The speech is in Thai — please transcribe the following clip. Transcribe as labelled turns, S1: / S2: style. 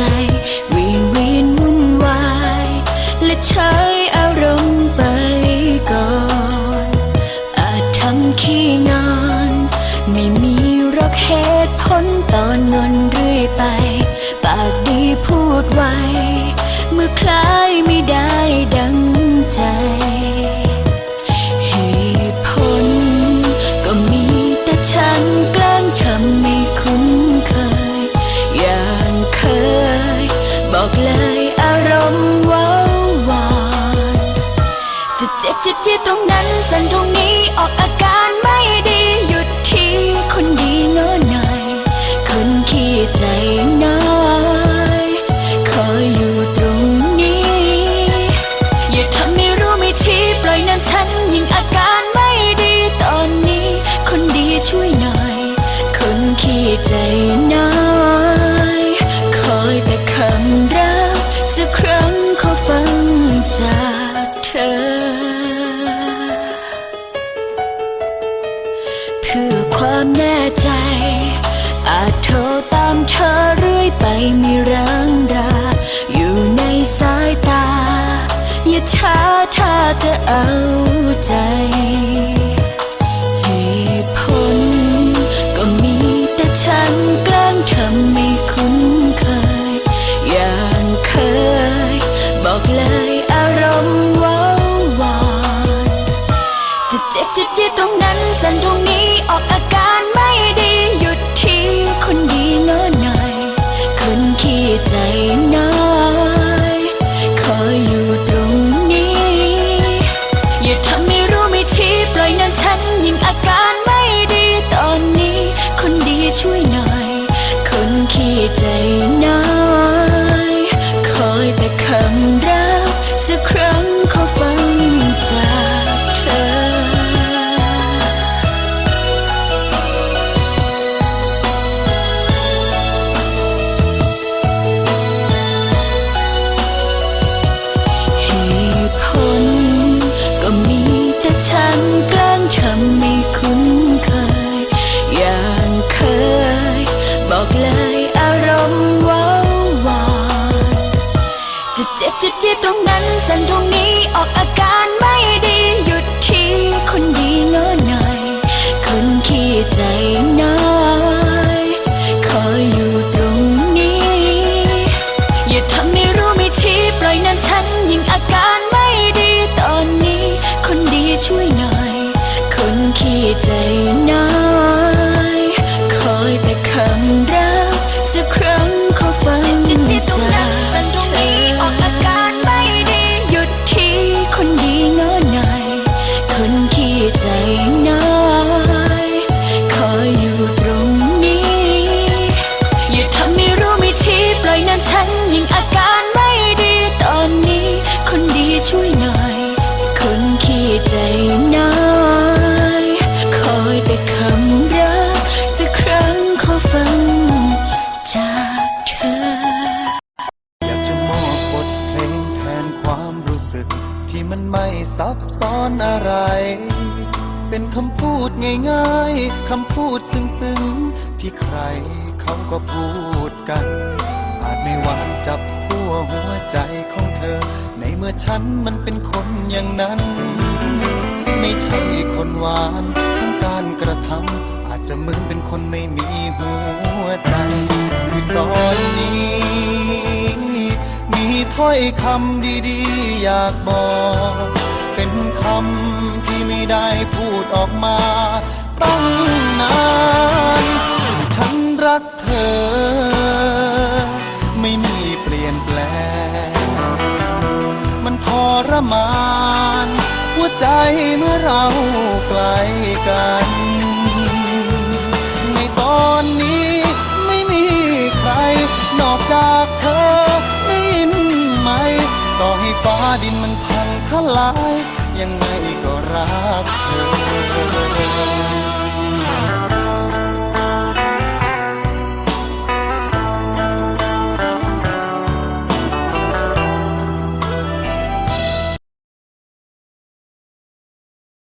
S1: ใจวียนเวียนวุ่นวาย และใช้อารมณ์ไปก่อน อาจทำขี้งอน ไม่มีรักเหตุผลตอนงอนเรื่อยไป ปากดีพูดไว เมื่อคล้ายไม่ได้ดัง บอกเลยอารมณ์วาววานจะเจ็บจะที่ตรงนั้นสั่นตรงนี้ออกอาการ คือความแน่ใจ อาจโทรตามเธอเรื่อยไปมีรังรา อยู่ในสายตา อย่าช้าถ้าจะเอาใจ จิตที่ตรงนั้นสันตรงนี้ออกอา
S2: การ ที่มันไม่ซับซ้อนอะไร เป็นคำพูดง่ายๆ คำพูดซึ้งๆ ที่ใครเขาก็พูดกัน อาจไม่หวานจับขั้วหัวใจของเธอ ในเมื่อฉันมันเป็นคนอย่างนั้น ไม่ใช่คนหวาน ถ้อยคำดีๆ อยากบอก เป็นคำที่ไม่ได้พูดออกมา ตั้งนานฉันรักเธอ ไม่มีเปลี่ยนแปลง มันทรมาน หัวใจเมื่อเราไกล ต่อให้ฟ้าดินมันพังทลาย ยังไงก็รักเธอ